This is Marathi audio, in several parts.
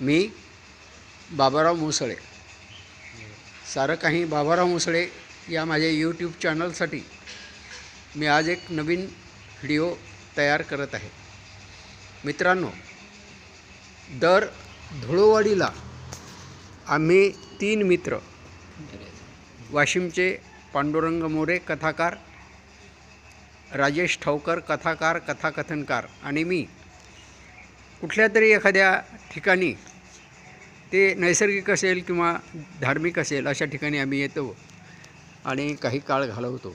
मी बाबाराव मुसळे. सारं काही बाबाराव मुसळे या माझ्या यूट्यूब चॅनलसाठी मी आज एक नवीन व्हिडिओ तयार करत आहे. मित्रांनो दर धुळोवाडीला आम्ही तीन मित्र वाशिमचे पांडुरंग मोरे कथाकार राजेश ठावकर कथाकार कथाकथनकार आणि मी कुठल्या तरी एखाद्या ठिकाणी ते नैसर्गिक असेल किंवा धार्मिक असेल अशा ठिकाणी आम्ही येतो आणि काही काळ घालवतो.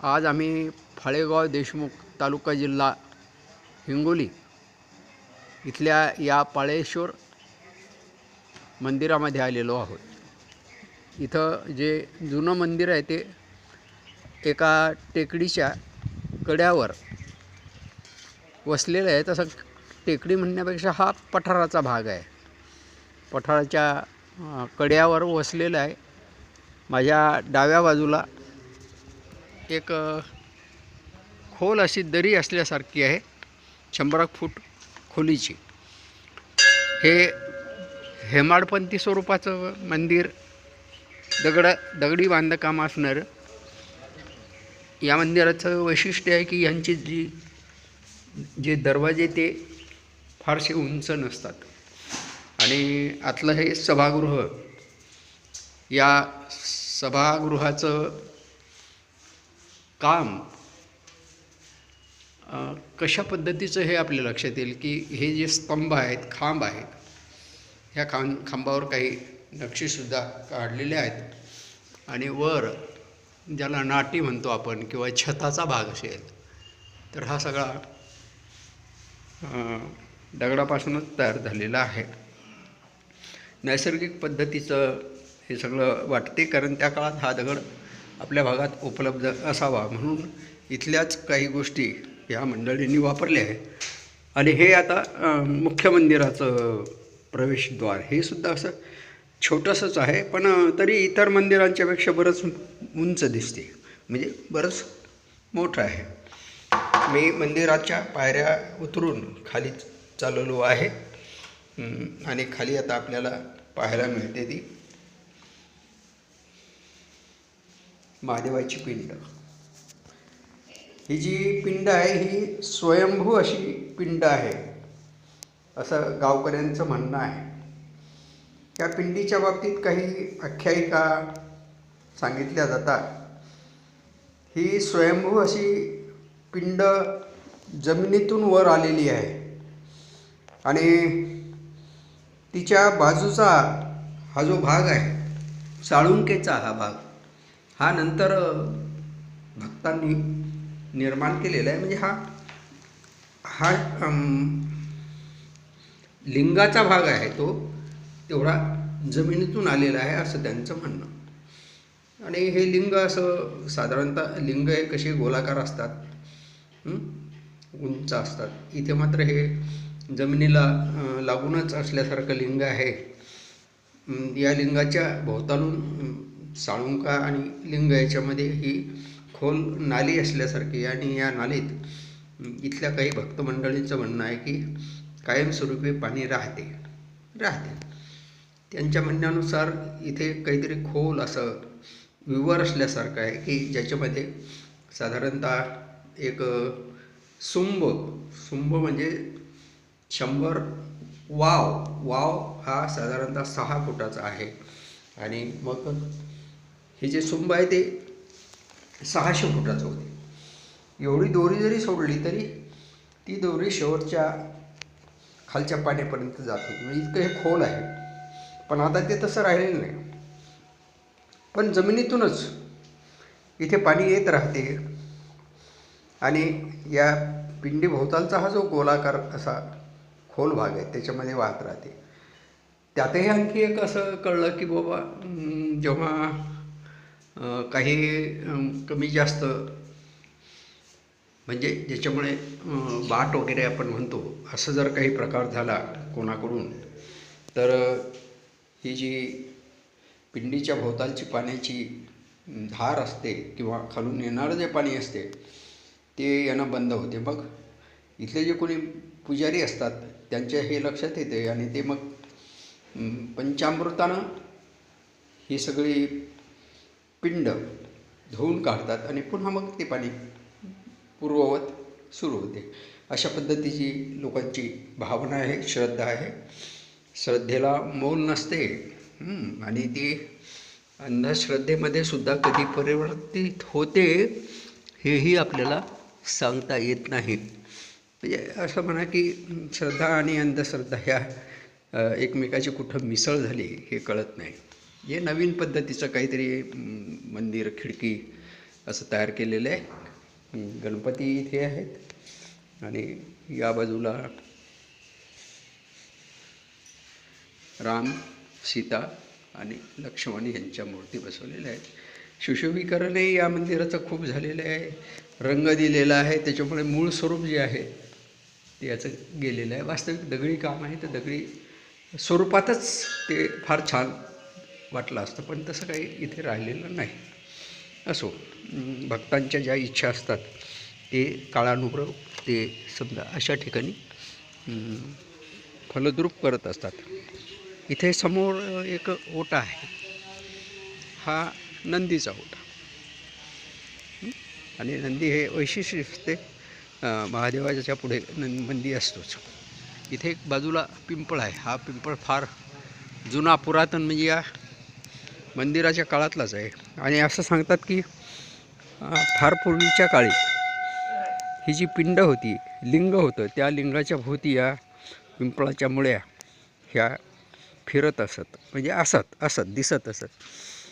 आज आम्ही फाळेगाव देशमुख तालुका जिल्हा हिंगोली इथल्या या पाळेश्वर मंदिरामध्ये आलेलो आहोत. इथं जे जुनं मंदिर आहे ते एका टेकडीच्या कड्यावर वसलेलं आहे. तसं टेकडी म्हणण्यापेक्षा हा पठाराचा भाग आहे. पठाराच्या कड्यावर वसलेलं आहे. माझ्या डाव्या बाजूला एक खोल अशी दरी असल्यासारखी आहे. शंभर एक फूट खोलीची. हे हेमाडपंथी स्वरूपाचं मंदिर दगड दगडी बांधकाम असणारं. या मंदिराचं वैशिष्ट्य आहे की यांची जी जे दरवाजे ते फारसे उंच नसतात. आणि आतलं हे सभागृह या सभागृहाचं काम कशा पद्धतीचं हे आपल्या लक्षात येईल की हे जे स्तंभ आहेत खांब आहेत ह्या खांब खांबावर काही नक्षीसुद्धा काढलेले आहेत. आणि वर ज्याला नाटी म्हणतो आपण किंवा छताचा भाग असेल तर हा सगळा दगडापासूनच तयार झालेला आहे. नैसर्गिक पद्धतीचं हे सगळं वाटते कारण त्या काळात हा दगड आपल्या भागात उपलब्ध असावा. म्हणून इथल्याच काही गोष्टी या मंडळींनी वापरल्या आहेत. आणि हे आता मुख्य मंदिराचं प्रवेशद्वार. हे सुद्धा असं छोटंसंच आहे पण तरी इतर मंदिरांच्यापेक्षा बरंच उंच दिसते. म्हणजे बरंच मोठं आहे. मी मंदिराच्या पायऱ्या उतरून खालीच चालवलो आहे. आणि खाली आता आपल्याला पाहायला मिळते ती. महादेवाची पिंड. ही जी पिंड आहे ही स्वयंभू अशी पिंड आहे असं गावकऱ्यांचं म्हणणं आहे. या पिंडीच्या बाबतीत काही आख्यायिका सांगितल्या जातात. ही स्वयंभू अशी पिंड जमिनीतून वर आलेली आहे. आणि तिच्या बाजूचा हा जो भाग आहे साळुंकेचा हा भाग हा नंतर भक्तांनी निर्माण केलेला आहे. म्हणजे हा हा लिंगाचा भाग आहे तो तेवढा जमिनीतून आलेला आहे असं त्यांचं म्हणणं. आणि हे लिंग असं साधारणतः लिंग हे कसे गोलाकार असतात उंच असतात. इथे मात्र हे जमिनीला लागूनच असल्यासारखं लिंग आहे. या लिंगाच्या भोवतालून साळुंका आणि लिंग याच्यामध्ये ही खोल नाली असल्यासारखी आणि या नालीत इथल्या काही भक्तमंडळींचं म्हणणं आहे की कायमस्वरूपी पाणी राहते. राहते. त्यांच्या म्हणण्यानुसार इथे काहीतरी खोल असं विवर असल्यासारखं आहे की ज्याच्यामध्ये साधारणतः एक सुंब सुंब म्हणजे शंभर वाव वाव हा साधारणतः सहा फुटाचा आहे. आणि मग हे जे सुंब आहे ते सहाशे फुटाचं होते. एवढी दोरी जरी सोडली तरी ती दोरी शेवटच्या खालच्या पाण्यापर्यंत जात होती. म्हणजे इतकं हे खोल आहे. पण आता ते तसं राहिलेलं नाही. पण जमिनीतूनच इथे पाणी येत राहते. आणि या पिंडी भोवतालचा हा जो गोलाकार असा खोल भाग आहे त्याच्यामध्ये वाहत राहते. त्यातही आणखी एक असं कळलं की बाबा जेव्हा काही कमी जास्त म्हणजे ज्याच्यामुळे वाट बाट वगैरे आपण म्हणतो असं जर काही प्रकार झाला कोणाकडून तर ही जी पिंडीच्या भोवतालची पाण्याची धार असते किंवा खालून येणारं जे पाणी असते ते येणं बंद होते. मग इथले जे कोणी पुजारी असतात त्यांच्या हे लक्षात येते आणि ते मग पंचामृतानं ही सगळी पिंड धुवून काढतात आणि पुन्हा मग ते पाणी पूर्ववत सुरू होते. अशा पद्धतीची लोकांची भावना आहे श्रद्धा आहे. श्रद्धेला मोल नसते. आणि ती अंधश्रद्धेमध्ये सुद्धा कधी परिवर्तित होते हेही आपल्याला सांगता येत नाही. म्हणजे असं म्हणा की श्रद्धा आणि अंधश्रद्धा ह्या एकमेकाची कुठं मिसळ झाली हे कळत नाही. हे नवीन पद्धतीचं काहीतरी मंदिर खिडकी असं तयार केलेलं आहे. गणपती इथे आहेत आणि या बाजूला राम सीता आणि लक्ष्मण यांच्या मूर्ती बसवलेल्या आहेत. सुशोभीकरणही या मंदिराचं खूप झालेलं आहे. रंग दिलेला आहे. त्याच्यामुळे मूळ स्वरूप जे आहे ते याचं गेलेलं आहे. वास्तविक दगडी काम आहे तर दगडी स्वरूपातच ते फार छान वाटलं असतं पण तसं काही इथे राहिलेलं नाही. असो भक्तांच्या ज्या इच्छा असतात ते काळानुग्रह ते समजा अशा ठिकाणी फलद्रूप करत असतात. इथे समोर एक ओटा आहे. हा नंदीचा ओटा. आणि नंदी हे वैशिष्ट्य असते महादेवाच्या पुढे नंदी असतोच. इथे एक बाजूला पिंपळ आहे. हा पिंपळ फार जुना पुरातन म्हणजे या मंदिराच्या काळातलाच आहे. आणि असं सांगतात की फार पूर्वीच्या काळी ही जी पिंड होती लिंग होतं त्या लिंगाच्या भोवती या पिंपळाच्या मुळ्या ह्या फिरत असत. म्हणजे असत असत दिसत असत.